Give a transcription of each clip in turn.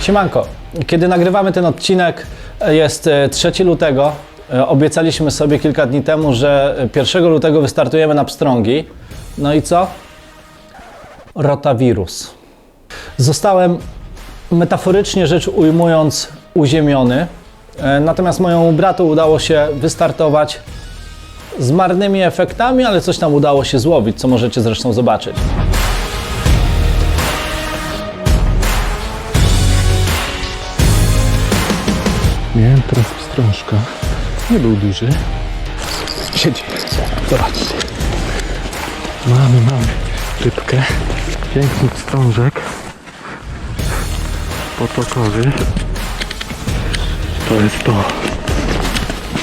Siemanko, kiedy nagrywamy ten odcinek e, jest e, 3 lutego. E, Obiecaliśmy sobie kilka dni temu, że 1 lutego wystartujemy na pstrągi. No i co? Rotawirus. Zostałem metaforycznie rzecz ujmując uziemiony. E, Natomiast mojemu bratu udało się wystartować z marnymi efektami, ale coś tam udało się złowić, co możecie zresztą zobaczyć. Miałem teraz pstrążka. Nie był duży. Siedzi. Zobaczcie. Mamy, mamy rybkę. Piękny pstrążek. Potokowy. To jest to.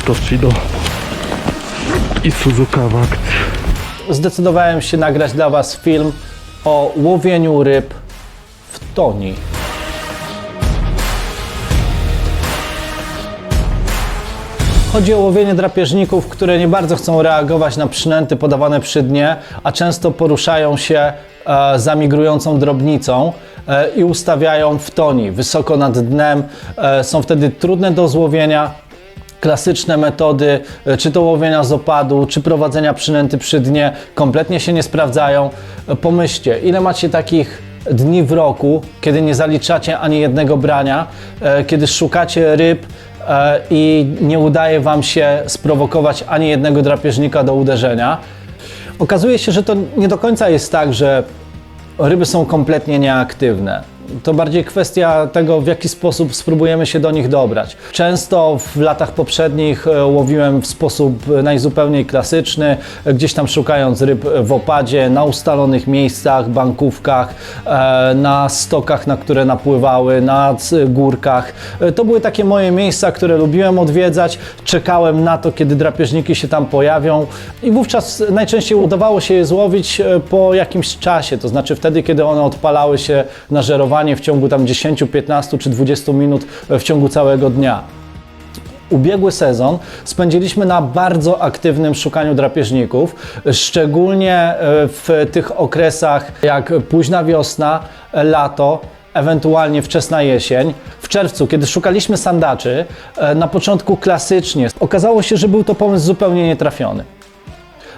Toshido. I Suzuka w akcji. zdecydowałem się nagrać dla Was film o łowieniu ryb w toni. Chodzi o łowienie drapieżników, które nie bardzo chcą reagować na przynęty podawane przy dnie, a często poruszają się e, za migrującą drobnicą e, i ustawiają w toni, wysoko nad dnem. E, są wtedy trudne do złowienia, klasyczne metody, e, czy to łowienia z opadu, czy prowadzenia przynęty przy dnie, kompletnie się nie sprawdzają. E, Pomyślcie, ile macie takich dni w roku, kiedy nie zaliczacie ani jednego brania, e, kiedy szukacie ryb i nie udaje Wam się sprowokować ani jednego drapieżnika do uderzenia. Okazuje się, że to nie do końca jest tak, że ryby są kompletnie nieaktywne. To bardziej kwestia tego, w jaki sposób spróbujemy się do nich dobrać. Często w latach poprzednich e, łowiłem w sposób najzupełniej klasyczny, gdzieś tam szukając ryb w opadzie, na ustalonych miejscach, bankówkach, e, na stokach, na które napływały, na górkach. E, To były takie moje miejsca, które lubiłem odwiedzać. Czekałem na to, kiedy drapieżniki się tam pojawią i wówczas najczęściej udawało się je złowić po jakimś czasie, to znaczy wtedy, kiedy one odpalały się na żerowanie w ciągu tam 10, 15 czy 20 minut e, w ciągu całego dnia. Ubiegły sezon spędziliśmy na bardzo aktywnym szukaniu drapieżników, szczególnie e, w tych okresach jak późna wiosna, e, lato, ewentualnie wczesna jesień. W czerwcu, kiedy szukaliśmy sandaczy, na początku klasycznie, okazało się, że był to pomysł zupełnie nietrafiony.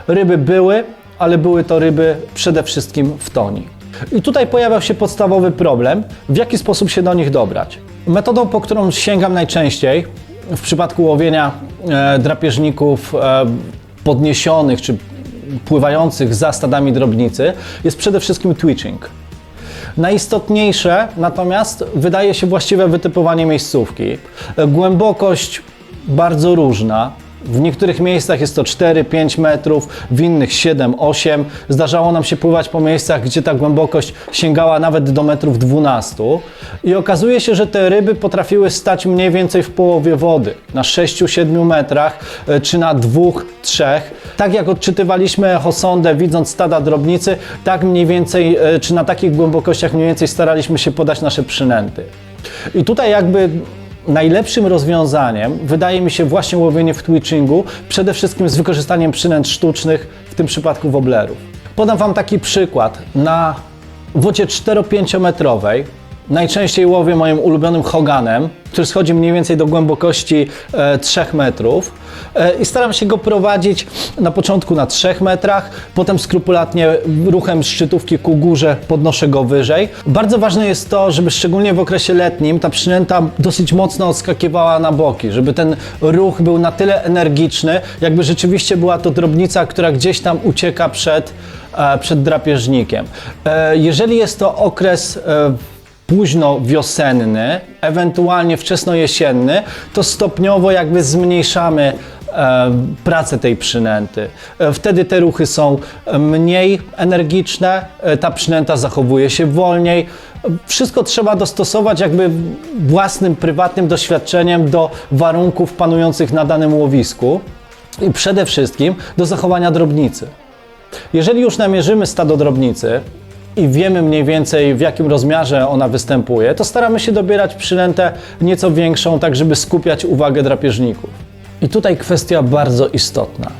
Ryby były, ale były to ryby przede wszystkim w toni. I tutaj pojawiał się podstawowy problem, w jaki sposób się do nich dobrać. Metodą, po którą sięgam najczęściej w przypadku łowienia e, drapieżników e, podniesionych czy pływających za stadami drobnicy, jest przede wszystkim twitching. Najistotniejsze natomiast wydaje się właściwe wytypowanie miejscówki. E, Głębokość bardzo różna. W niektórych miejscach jest to 4-5 metrów, w innych 7-8. Zdarzało nam się pływać po miejscach, gdzie ta głębokość sięgała nawet do metrów 12. I okazuje się, że te ryby potrafiły stać mniej więcej w połowie wody, na 6-7 metrach, e, czy na 2-3. Tak jak odczytywaliśmy echosondę, widząc stada drobnicy, tak mniej więcej, e, czy na takich głębokościach mniej więcej staraliśmy się podać nasze przynęty. I tutaj jakby najlepszym rozwiązaniem wydaje mi się właśnie łowienie w twitchingu, przede wszystkim z wykorzystaniem przynęt sztucznych, w tym przypadku woblerów. Podam Wam taki przykład. Na wodzie 4-5 metrowej najczęściej łowię moim ulubionym Hoganem, który schodzi mniej więcej do głębokości e, 3 metrów e, i staram się go prowadzić na początku na 3 metrach, potem skrupulatnie ruchem szczytówki ku górze podnoszę go wyżej. Bardzo ważne jest to, żeby szczególnie w okresie letnim ta przynęta dosyć mocno odskakiwała na boki, żeby ten ruch był na tyle energiczny, jakby rzeczywiście była to drobnica, która gdzieś tam ucieka przed, e, przed drapieżnikiem. E, Jeżeli jest to okres e, późno wiosenny, ewentualnie wczesno jesienny, to stopniowo jakby zmniejszamy e, pracę tej przynęty. E, wtedy te ruchy są mniej energiczne, e, ta przynęta zachowuje się wolniej. Wszystko trzeba dostosować jakby własnym, prywatnym doświadczeniem do warunków panujących na danym łowisku i przede wszystkim do zachowania drobnicy. Jeżeli już namierzymy stado drobnicy i wiemy mniej więcej w jakim rozmiarze ona występuje, to staramy się dobierać przynętę nieco większą, tak żeby skupiać uwagę drapieżników. I tutaj kwestia bardzo istotna.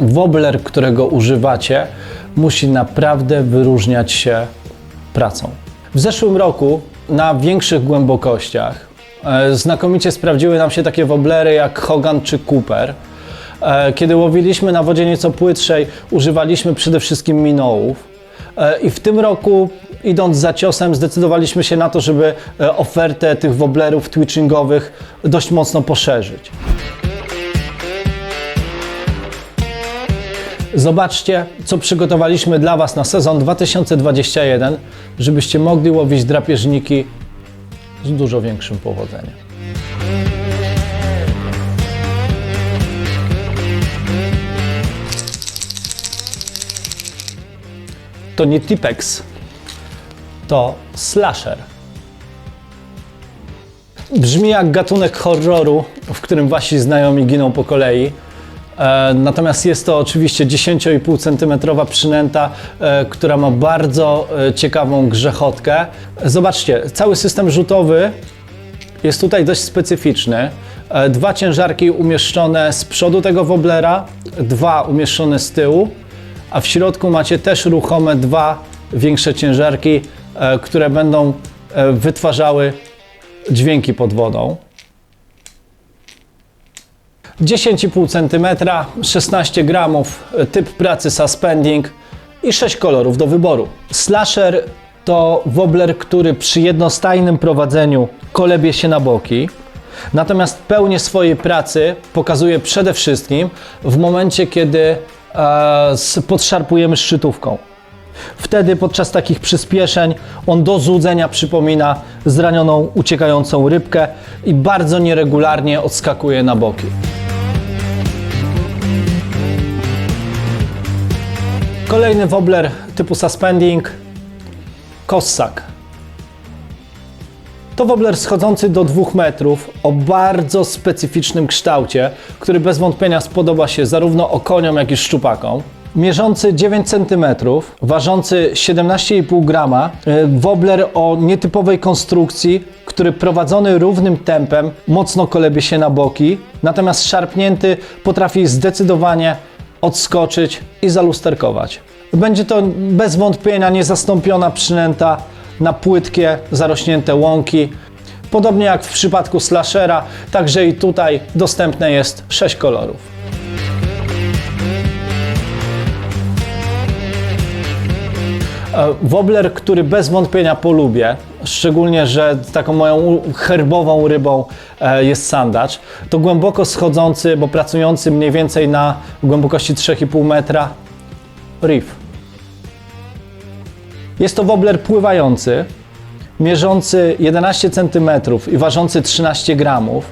Wobbler, którego używacie, musi naprawdę wyróżniać się pracą. W zeszłym roku na większych głębokościach. E, Znakomicie sprawdziły nam się takie woblery jak Hogan czy Cooper. E, Kiedy łowiliśmy na wodzie nieco płytszej, używaliśmy przede wszystkim minołów. E, I w tym roku, idąc za ciosem, zdecydowaliśmy się na to, żeby e, ofertę tych woblerów twitchingowych dość mocno poszerzyć. Zobaczcie, co przygotowaliśmy dla Was na sezon 2021, żebyście mogli łowić drapieżniki z dużo większym powodzeniem. To nie Tipex, to slasher. Brzmi jak gatunek horroru, w którym wasi znajomi giną po kolei. E, Natomiast jest to oczywiście 10,5 cm przynęta, e, która ma bardzo e, ciekawą grzechotkę. Zobaczcie, cały system rzutowy jest tutaj dość specyficzny. Dwa ciężarki umieszczone z przodu tego woblera, dwa umieszczone z tyłu, a w środku macie też ruchome dwa większe ciężarki, e, które będą e, wytwarzały dźwięki pod wodą. 10,5 cm, 16 gramów, e, typ pracy suspending i 6 kolorów do wyboru. Slasher to wobler, który przy jednostajnym prowadzeniu kolebie się na boki. Natomiast pełnię swojej pracy pokazuje przede wszystkim w momencie, kiedy e, podszarpujemy szczytówką. Wtedy podczas takich przyspieszeń on do złudzenia przypomina zranioną, uciekającą rybkę i bardzo nieregularnie odskakuje na boki. Kolejny wobler typu suspending Kossak. To wobler schodzący do 2 metrów o bardzo specyficznym kształcie, który bez wątpienia spodoba się zarówno okoniom, jak i szczupakom. Mierzący 9 cm, ważący 17,5 grama, y, wobler o nietypowej konstrukcji, który prowadzony równym tempem mocno kolebie się na boki, natomiast szarpnięty potrafi zdecydowanie odskoczyć i zalusterkować. Będzie to bez wątpienia niezastąpiona przynęta na płytkie, zarośnięte łąki. Podobnie jak w przypadku slashera, także i tutaj dostępne jest 6 kolorów. E, Wobler, który bez wątpienia polubię, szczególnie, że taką moją herbową rybą e, jest sandacz, to głęboko schodzący, bo pracujący mniej więcej na głębokości 3,5 metra, reef. Jest to wobler pływający, mierzący 11 cm i ważący 13 gramów,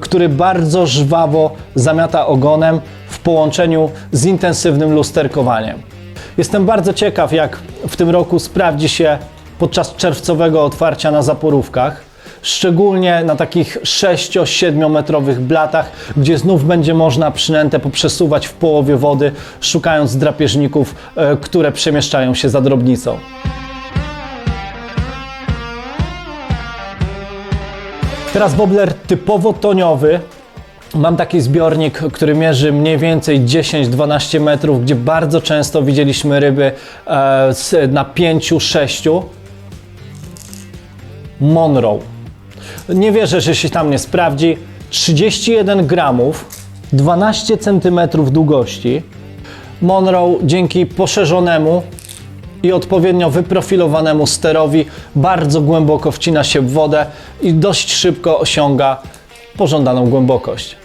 który bardzo żwawo zamiata ogonem w połączeniu z intensywnym lusterkowaniem. Jestem bardzo ciekaw, jak w tym roku sprawdzi się podczas czerwcowego otwarcia na zaporówkach, szczególnie na takich 6-7 metrowych blatach, gdzie znów będzie można przynętę poprzesuwać w połowie wody, szukając drapieżników, e, które przemieszczają się za drobnicą. Teraz wobler typowo toniowy. Mam taki zbiornik, który mierzy mniej więcej 10-12 metrów, gdzie bardzo często widzieliśmy ryby e, na 5-6. Monroe. Nie wierzę, że się tam nie sprawdzi. 31 gramów, 12 centymetrów długości. Monroe dzięki poszerzonemu i odpowiednio wyprofilowanemu sterowi bardzo głęboko wcina się w wodę i dość szybko osiąga pożądaną głębokość.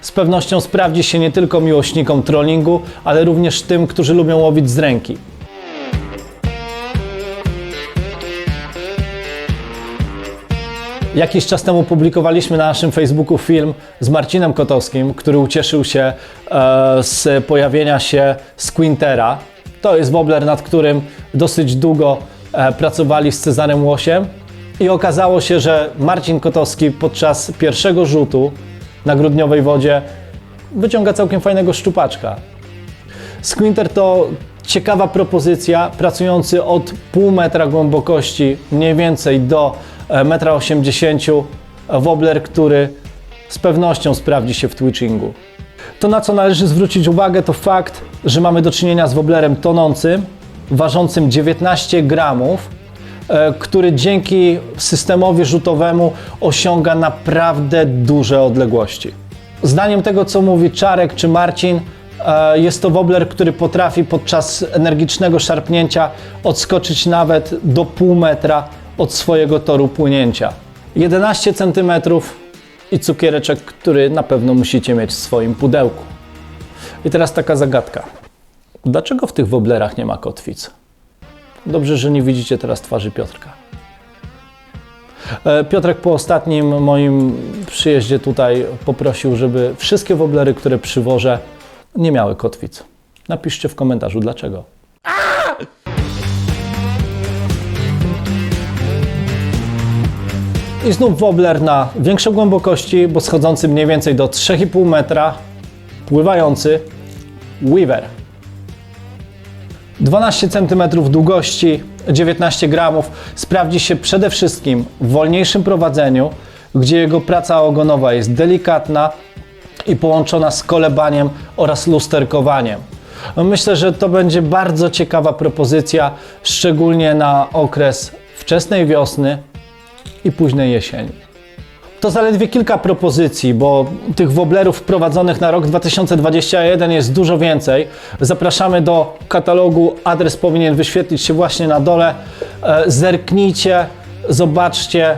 Z pewnością sprawdzi się nie tylko miłośnikom trollingu, ale również tym, którzy lubią łowić z ręki. Jakiś czas temu publikowaliśmy na naszym Facebooku film z Marcinem Kotowskim, który ucieszył się e, z pojawienia się Squintera. To jest wobler, nad którym dosyć długo e, pracowali z Cezarem Łosiem i okazało się, że Marcin Kotowski podczas pierwszego rzutu na grudniowej wodzie wyciąga całkiem fajnego szczupaczka. Squinter to ciekawa propozycja, pracujący od pół metra głębokości mniej więcej do e, 1,80 m. Wobler, który z pewnością sprawdzi się w twitchingu. To na co należy zwrócić uwagę to fakt, że mamy do czynienia z woblerem tonącym, ważącym 19 gramów, e, który dzięki systemowi rzutowemu osiąga naprawdę duże odległości. Zdaniem tego, co mówi Czarek czy Marcin, e, jest to wobler, który potrafi podczas energicznego szarpnięcia odskoczyć nawet do pół metra od swojego toru płynięcia. 11 cm i cukiereczek, który na pewno musicie mieć w swoim pudełku. I teraz taka zagadka. Dlaczego w tych woblerach nie ma kotwic? Dobrze, że nie widzicie teraz twarzy Piotrka. E, Piotrek po ostatnim moim przyjeździe tutaj poprosił, żeby wszystkie woblery, które przywożę, nie miały kotwic. Napiszcie w komentarzu dlaczego. I znów wobler na większej głębokości, bo schodzący mniej więcej do 3,5 metra, pływający Weaver. 12 cm długości, 19 gramów. Sprawdzi się przede wszystkim w wolniejszym prowadzeniu, gdzie jego praca ogonowa jest delikatna i połączona z kolebaniem oraz lusterkowaniem. Myślę, że to będzie bardzo ciekawa propozycja, szczególnie na okres wczesnej wiosny i późnej jesieni. To zaledwie kilka propozycji, bo tych woblerów wprowadzonych na rok 2021 jest dużo więcej. Zapraszamy do katalogu, adres powinien wyświetlić się właśnie na dole. E, Zerknijcie, zobaczcie,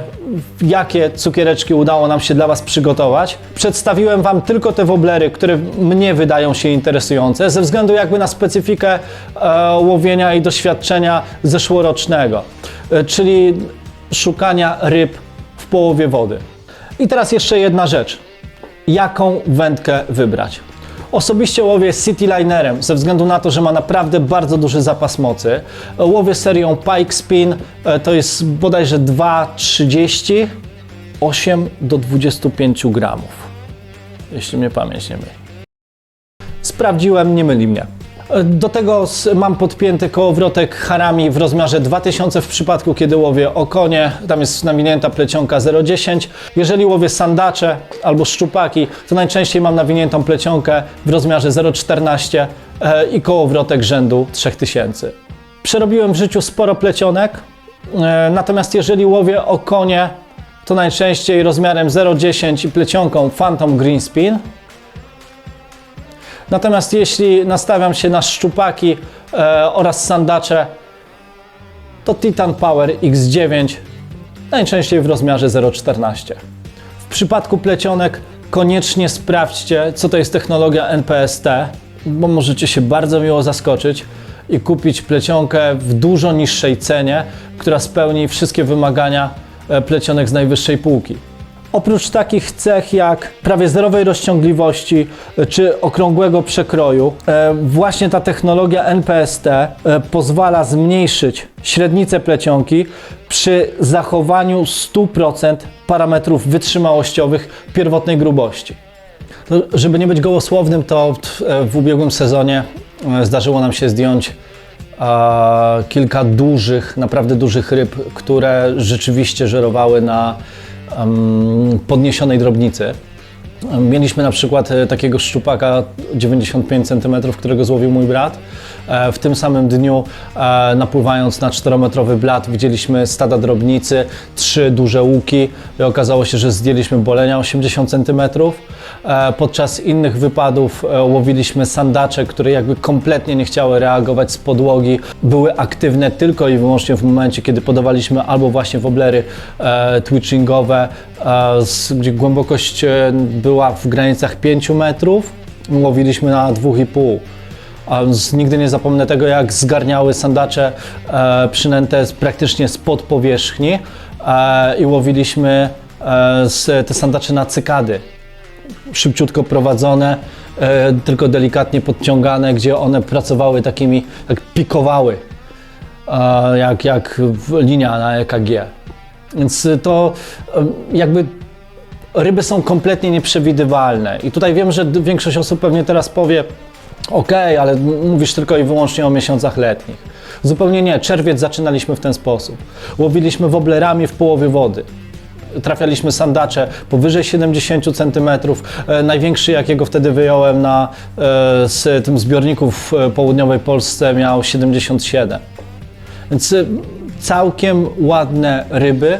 jakie cukiereczki udało nam się dla Was przygotować. Przedstawiłem Wam tylko te woblery, które mnie wydają się interesujące, ze względu jakby na specyfikę e, łowienia i doświadczenia zeszłorocznego, e, czyli szukania ryb w połowie wody. I teraz jeszcze jedna rzecz. Jaką wędkę wybrać? Osobiście łowię Citylinerem ze względu na to, że ma naprawdę bardzo duży zapas mocy. Łowię serią Pike Spin, e, to jest bodajże 2,30, 8 do 25 gramów, jeśli mnie pamięć nie myli. Sprawdziłem, nie myli mnie. Do tego mam podpięty kołowrotek harami w rozmiarze 2000 w przypadku, kiedy łowię okonie. Tam jest nawinięta plecionka 0,10. Jeżeli łowię sandacze albo szczupaki, to najczęściej mam nawiniętą plecionkę w rozmiarze 0,14 e, i kołowrotek rzędu 3000. Przerobiłem w życiu sporo plecionek, e, natomiast jeżeli łowię okonie, to najczęściej rozmiarem 0,10 i plecionką Phantom Green Spin. Natomiast jeśli nastawiam się na szczupaki e, oraz sandacze, to Titan Power X9 najczęściej w rozmiarze 0,14. W przypadku plecionek koniecznie sprawdźcie, co to jest technologia NPST, bo możecie się bardzo miło zaskoczyć i kupić plecionkę w dużo niższej cenie, która spełni wszystkie wymagania e, plecionek z najwyższej półki. Oprócz takich cech jak prawie zerowej rozciągliwości e, czy okrągłego przekroju, e, właśnie ta technologia NPST e, pozwala zmniejszyć średnicę plecionki przy zachowaniu 100% parametrów wytrzymałościowych pierwotnej grubości. To, żeby nie być gołosłownym, to w ubiegłym sezonie zdarzyło nam się zdjąć kilka dużych, naprawdę dużych ryb, które rzeczywiście żerowały na podniesionej drobnicy. Mieliśmy na przykład e, takiego szczupaka 95 cm, którego złowił mój brat. E, W tym samym dniu, e, napływając na 4-metrowy blat, widzieliśmy stada drobnicy, trzy duże łuki i okazało się, że zdjęliśmy bolenia 80 cm. E, Podczas innych wypadów e, łowiliśmy sandacze, które jakby kompletnie nie chciały reagować z podłogi. Były aktywne tylko i wyłącznie w momencie, kiedy podawaliśmy albo właśnie woblery e, twitchingowe, gdzie głębokość była w granicach 5 metrów, łowiliśmy na 2,5. A z, nigdy nie zapomnę tego, jak zgarniały sandacze e, przynęte praktycznie spod powierzchni e, i łowiliśmy e, te sandacze na cykady szybciutko prowadzone, e, tylko delikatnie podciągane, gdzie one pracowały takimi, jak pikowały, jak, jak linia na EKG. Więc to e, jakby ryby są kompletnie nieprzewidywalne. I tutaj wiem, że większość osób pewnie teraz powie, ok, ale mówisz tylko i wyłącznie o miesiącach letnich. Zupełnie nie. Czerwiec zaczynaliśmy w ten sposób. Łowiliśmy woblerami w połowie wody trafialiśmy sandacze powyżej 70 cm. E, największy, jakiego wtedy wyjąłem na, e, z tym zbiorniku w e, południowej Polsce miał 77. Więc całkiem ładne ryby,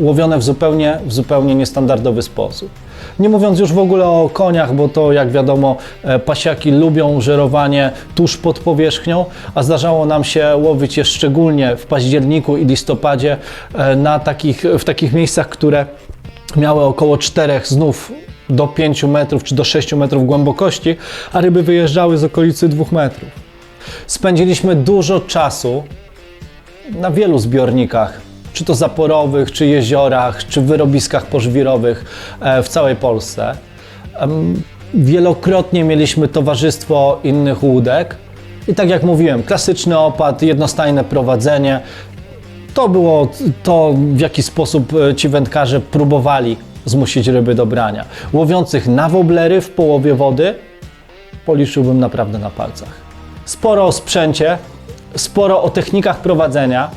łowione w zupełnie, w zupełnie niestandardowy sposób. Nie mówiąc już w ogóle o koniach, bo to jak wiadomo e, pasiaki lubią żerowanie tuż pod powierzchnią, a zdarzało nam się łowić je szczególnie w październiku i listopadzie e, na takich, w takich miejscach, które miały około 4 znów do 5 metrów czy do 6 metrów głębokości, a ryby wyjeżdżały z okolicy 2 metrów. Spędziliśmy dużo czasu na wielu zbiornikach, czy to zaporowych, czy jeziorach, czy wyrobiskach pożwirowych e, w całej Polsce. Wielokrotnie mieliśmy towarzystwo innych łódek i tak jak mówiłem, klasyczny opad, jednostajne prowadzenie. To było to, w jaki sposób e, ci wędkarze próbowali zmusić ryby do brania. Łowiących na woblery w połowie wody policzyłbym naprawdę na palcach. Sporo o sprzęcie, sporo o technikach prowadzenia.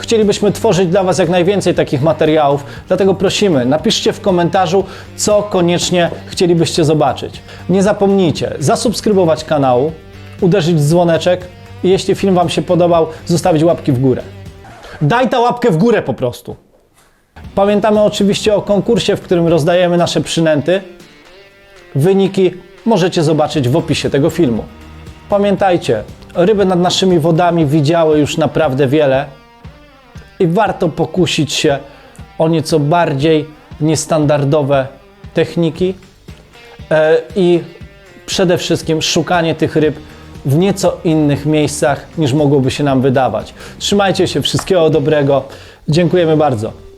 Chcielibyśmy tworzyć dla Was jak najwięcej takich materiałów, dlatego prosimy, napiszcie w komentarzu, co koniecznie chcielibyście zobaczyć. Nie zapomnijcie zasubskrybować kanału, uderzyć w dzwoneczek i jeśli film Wam się podobał, zostawić łapki w górę. Daj ta łapkę w górę po prostu. Pamiętamy oczywiście o konkursie, w którym rozdajemy nasze przynęty. Wyniki możecie zobaczyć w opisie tego filmu. Pamiętajcie, ryby nad naszymi wodami widziały już naprawdę wiele i warto pokusić się o nieco bardziej niestandardowe techniki e, i przede wszystkim szukanie tych ryb w nieco innych miejscach niż mogłoby się nam wydawać. Trzymajcie się, wszystkiego dobrego. Dziękujemy bardzo.